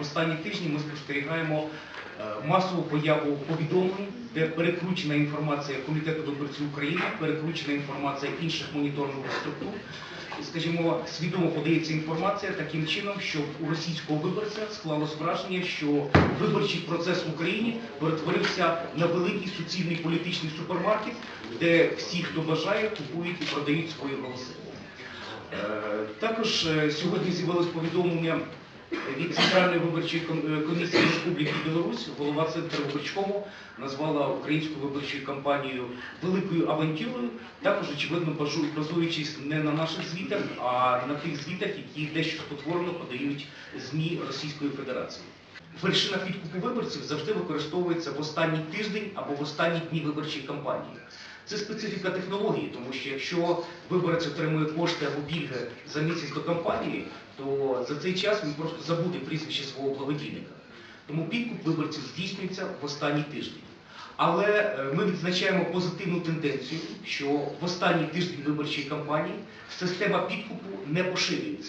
Останні тижні ми спостерігаємо е, масову появу повідомлень, де перекручена інформація Комітету виборців України, перекручена інформація інших моніторингових структур. Скажімо, свідомо подається інформація таким чином, щоб у російського виборця склалось враження, що виборчий процес в Україні перетворився на великий суцільний політичний супермаркет, де всі, хто бажає, купують і продають свої голоси. Е, Також е, сьогодні з'явилось повідомлення від Центральної виборчої е, комісії Республіки Білорусь, голова Центру виборчкому назвала українську виборчу кампанію великою авантюрою, також очевидно базуючись не на наших звітах, а на тих звітах, які дещо спотворено подають ЗМІ Російської Федерації. Вершина підкупу виборців завжди використовується в останній тиждень або в останні дні виборчої кампанії. Це специфіка технології, тому що якщо виборець отримує кошти або пільги за місяць до кампанії, то за цей час він просто забуде прізвище свого благодійника. Тому підкуп виборців здійснюється в останній тиждень. Але е, ми відзначаємо позитивну тенденцію, що в останній тиждень виборчої кампанії система підкупу не поширюється.